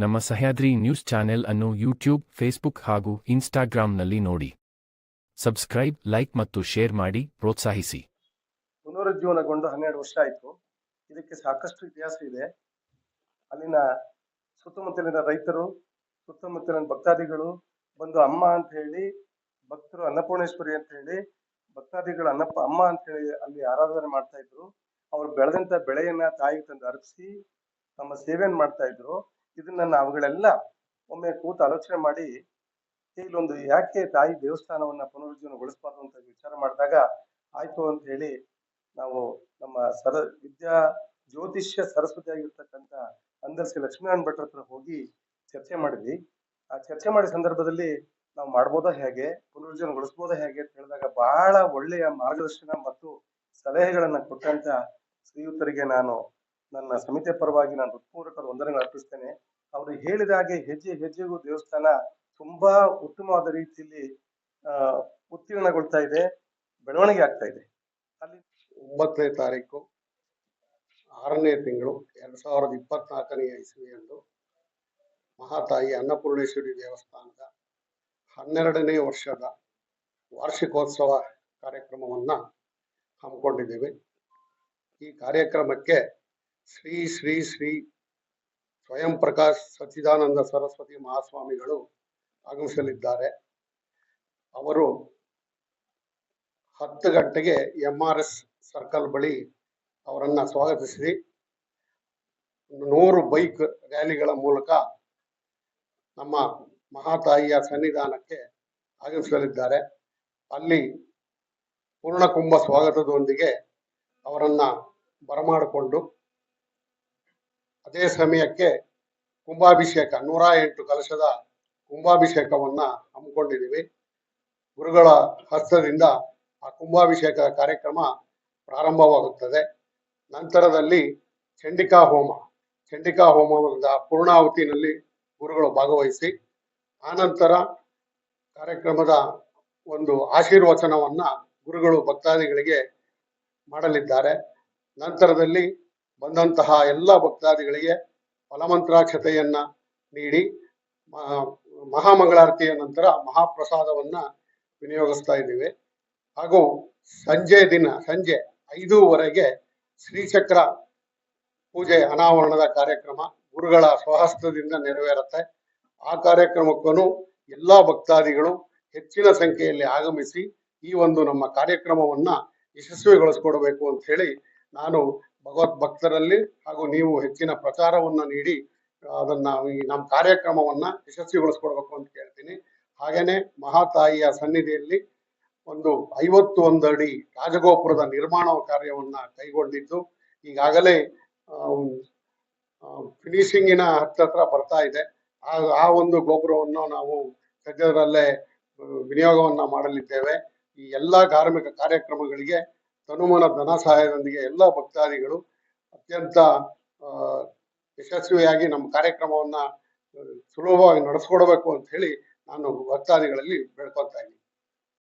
ನಮ್ಮ Sahyadri news channel ಅನ್ನು YouTube, Facebook ಹಾಗೂ ಇನ್ಸ್ಟಾಗ್ರಾಂನಲ್ಲಿ ನೋಡಿ. ಸಬ್ಸ್ಕ್ರೈಬ್, ಲೈಕ್ ಮತ್ತು ಶೇರ್ ಮಾಡಿ, ಪ್ರೋತ್ಸಾಹಿಸಿ. ಪುನರುಜ್ಜೀವನಗೊಂಡು ಹನ್ನೆರಡು ವರ್ಷ ಆಯಿತು. ಇದಕ್ಕೆ ಸಾಕಷ್ಟು ಇತಿಹಾಸ ಇದೆ. ಅಲ್ಲಿನ ಸುತ್ತಮುತ್ತಲಿನ ರೈತರು, ಸುತ್ತಮುತ್ತಲಿನ ಭಕ್ತಾದಿಗಳು ಬಂದು ಅಮ್ಮ ಅಂತ ಹೇಳಿ, ಭಕ್ತರು ಅನ್ನಪೂರ್ಣೇಶ್ವರಿ ಅಂತ ಹೇಳಿ, ಭಕ್ತಾದಿಗಳು ಅನ್ನಪ್ಪ, ಅಮ್ಮ ಅಂತ ಹೇಳಿ ಅಲ್ಲಿ ಆರಾಧನೆ ಮಾಡ್ತಾ ಇದ್ರು. ಅವ್ರು ಬೆಳೆದಂತ ಬೆಳೆಯನ್ನ ತಾಯಿಗೆ ತಂದು ಅರ್ಪಿಸಿ, ತಮ್ಮ ಸೇವೆಯನ್ನು ಮಾಡ್ತಾ ಇದ್ರು. ಇದನ್ನ ನಾವುಗಳೆಲ್ಲ ಒಮ್ಮೆ ಕೂತು ಆಲೋಚನೆ ಮಾಡಿ, ಇಲ್ಲೊಂದು ಯಾಕೆ ತಾಯಿ ದೇವಸ್ಥಾನವನ್ನ ಪುನರುಜ್ಜೀವನಗೊಳಿಸಬಾರ್ದು ಅಂತ ವಿಚಾರ ಮಾಡಿದಾಗ, ಆಯ್ತು ಅಂತ ಹೇಳಿ ನಾವು ನಮ್ಮ ಸರ, ವಿದ್ಯಾ ಜ್ಯೋತಿಷ್ಯ ಸರಸ್ವತಿ ಆಗಿರ್ತಕ್ಕಂಥ ಅಂದರ್ಸಿ ಲಕ್ಷ್ಮೀನಾರಾಯಣ ಭಟ್ರ ಹತ್ರ ಹೋಗಿ ಚರ್ಚೆ ಮಾಡಿದ್ವಿ. ಆ ಚರ್ಚೆ ಮಾಡಿದ ಸಂದರ್ಭದಲ್ಲಿ ನಾವು ಮಾಡ್ಬೋದಾ ಹೇಗೆ, ಪುನರುಜ್ಜೀವನಗೊಳಿಸ್ಬೋದಾ ಹೇಗೆ ಅಂತ ಹೇಳಿದಾಗ ಬಹಳ ಒಳ್ಳೆಯ ಮಾರ್ಗದರ್ಶನ ಮತ್ತು ಸಲಹೆಗಳನ್ನ ಕೊಟ್ಟಂತ ಶ್ರೀಯುತರಿಗೆ ನಾನು ನನ್ನ ಸಮಿತಿಯ ಪರವಾಗಿ ನಾನು ಹೃತ್ಪೂರ್ವಕ ವಂದನೆಗಳು ಅರ್ಪಿಸ್ತೇನೆ. ಅವರು ಹೇಳಿದ ಹಾಗೆ ಹೆಜ್ಜೆ ಹೆಜ್ಜೆಗೂ ದೇವಸ್ಥಾನ ತುಂಬಾ ಉತ್ತಮವಾದ ರೀತಿಯಲ್ಲಿ ಉತ್ತೀರ್ಣಗೊಳ್ತಾ ಇದೆ, ಬೆಳವಣಿಗೆ ಆಗ್ತಾ ಇದೆ. ಅಲ್ಲಿ ಒಂಬತ್ತನೇ ತಾರೀಕು, ಆರನೇ ತಿಂಗಳು, ಎರಡ್ ಸಾವಿರದ ಇಪ್ಪತ್ನಾಲ್ಕನೇ ಇಸವಿಯಂದು ಮಹಾತಾಯಿ ಅನ್ನಪೂರ್ಣೇಶ್ವರಿ ದೇವಸ್ಥಾನದ ಹನ್ನೆರಡನೇ ವರ್ಷದ ವಾರ್ಷಿಕೋತ್ಸವ ಕಾರ್ಯಕ್ರಮವನ್ನ ಹಮ್ಮಿಕೊಂಡಿದ್ದೇವೆ. ಈ ಕಾರ್ಯಕ್ರಮಕ್ಕೆ ಶ್ರೀ ಶ್ರೀ ಶ್ರೀ ಸ್ವಯಂ ಪ್ರಕಾಶ್ ಸಚ್ಚಿದಾನಂದ ಸರಸ್ವತಿ ಮಹಾಸ್ವಾಮಿಗಳು ಆಗಮಿಸಲಿದ್ದಾರೆ. ಅವರು ಹತ್ತು ಗಂಟೆಗೆ ಎಂ ಆರ್ ಎಸ್ ಸರ್ಕಲ್ ಬಳಿ ಅವರನ್ನ ಸ್ವಾಗತಿಸಿ ನೂರು ಬೈಕ್ ರ್ಯಾಲಿಗಳ ಮೂಲಕ ನಮ್ಮ ಮಹಾತಾಯಿಯ ಸನ್ನಿಧಾನಕ್ಕೆ ಆಗಮಿಸಲಿದ್ದಾರೆ. ಅಲ್ಲಿ ಪೂರ್ಣಕುಂಭ ಸ್ವಾಗತದೊಂದಿಗೆ ಅವರನ್ನ ಬರಮಾಡಿಕೊಂಡು ಅದೇ ಸಮಯಕ್ಕೆ ಕುಂಭಾಭಿಷೇಕ, ನೂರ ಎಂಟು ಕಲಶದ ಕುಂಭಾಭಿಷೇಕವನ್ನ ಹಮ್ಮಿಕೊಂಡಿದ್ದೀವಿ. ಗುರುಗಳ ಹಸ್ತದಿಂದ ಆ ಕುಂಭಾಭಿಷೇಕ ಕಾರ್ಯಕ್ರಮ ಪ್ರಾರಂಭವಾಗುತ್ತದೆ. ನಂತರದಲ್ಲಿ ಚಂಡಿಕಾ ಹೋಮ, ಚಂಡಿಕಾ ಹೋಮದ ಪೂರ್ಣಾಹುತಿನಲ್ಲಿ ಗುರುಗಳು ಭಾಗವಹಿಸಿ, ಆನಂತರ ಕಾರ್ಯಕ್ರಮದ ಒಂದು ಆಶೀರ್ವಚನವನ್ನ ಗುರುಗಳು ಭಕ್ತಾದಿಗಳಿಗೆ ಮಾಡಲಿದ್ದಾರೆ. ನಂತರದಲ್ಲಿ ಬಂದಂತಹ ಎಲ್ಲ ಭಕ್ತಾದಿಗಳಿಗೆ ಫಲಮಂತ್ರಾಕ್ಷತೆಯನ್ನ ನೀಡಿ ಮಹಾಮಂಗಳಾರತಿಯ ನಂತರ ಮಹಾಪ್ರಸಾದವನ್ನ ವಿನಿಯೋಗಿಸ್ತಾ ಇದ್ದೀವಿ. ಹಾಗೂ ಸಂಜೆ ದಿನ, ಸಂಜೆ ಐದೂವರೆಗೆ ಶ್ರೀಚಕ್ರ ಪೂಜೆ ಅನಾವರಣದ ಕಾರ್ಯಕ್ರಮ ಗುರುಗಳ ಸ್ವಹಸ್ತದಿಂದ ನೆರವೇರುತ್ತೆ. ಆ ಕಾರ್ಯಕ್ರಮಕ್ಕೂ ಎಲ್ಲ ಭಕ್ತಾದಿಗಳು ಹೆಚ್ಚಿನ ಸಂಖ್ಯೆಯಲ್ಲಿ ಆಗಮಿಸಿ ಈ ಒಂದು ನಮ್ಮ ಕಾರ್ಯಕ್ರಮವನ್ನ ಯಶಸ್ವಿಗೊಳಿಸ್ಕೊಡ್ಬೇಕು ಅಂತ ಹೇಳಿ ನಾನು ಭಗವತ್ ಭಕ್ತರಲ್ಲಿ ಹಾಗೂ ನೀವು ಹೆಚ್ಚಿನ ಪ್ರಚಾರವನ್ನ ನೀಡಿ, ಅದನ್ನ ಈ ನಮ್ಮ ಕಾರ್ಯಕ್ರಮವನ್ನ ಯಶಸ್ವಿಗೊಳಿಸ್ಕೊಡ್ಬೇಕು ಅಂತ ಕೇಳ್ತೀನಿ. ಹಾಗೇನೆ ಮಹಾತಾಯಿಯ ಸನ್ನಿಧಿಯಲ್ಲಿ ಒಂದು ಐವತ್ತು ಒಂದು ಅಡಿ ರಾಜಗೋಪುರದ ನಿರ್ಮಾಣ ಕಾರ್ಯವನ್ನ ಕೈಗೊಂಡಿದ್ದು, ಈಗಾಗಲೇ ಫಿನಿಶಿಂಗಿನ ಹತ್ತಿರ ಬರ್ತಾ ಇದೆ. ಆ ಒಂದು ಗೋಪುರವನ್ನು ನಾವು ಸದ್ಯದರಲ್ಲೇ ವಿನಿಯೋಗವನ್ನ ಮಾಡಲಿದ್ದೇವೆ. ಈ ಎಲ್ಲಾ ಧಾರ್ಮಿಕ ಕಾರ್ಯಕ್ರಮಗಳಿಗೆ ತನುಮನ ಧನ ಸಹಾಯದೊಂದಿಗೆ ಎಲ್ಲ ಭಕ್ತಾದಿಗಳು ಅತ್ಯಂತ ಯಶಸ್ವಿಯಾಗಿ ನಮ್ಮ ಕಾರ್ಯಕ್ರಮವನ್ನ ಸುಲಭವಾಗಿ ನಡೆಸ್ಕೊಡ್ಬೇಕು ಅಂತ ಹೇಳಿ ನಾನು ಭಕ್ತಾದಿಗಳಲ್ಲಿ ಬೇಡ್ಕೊತಾ ಇದ್ದೀನಿ.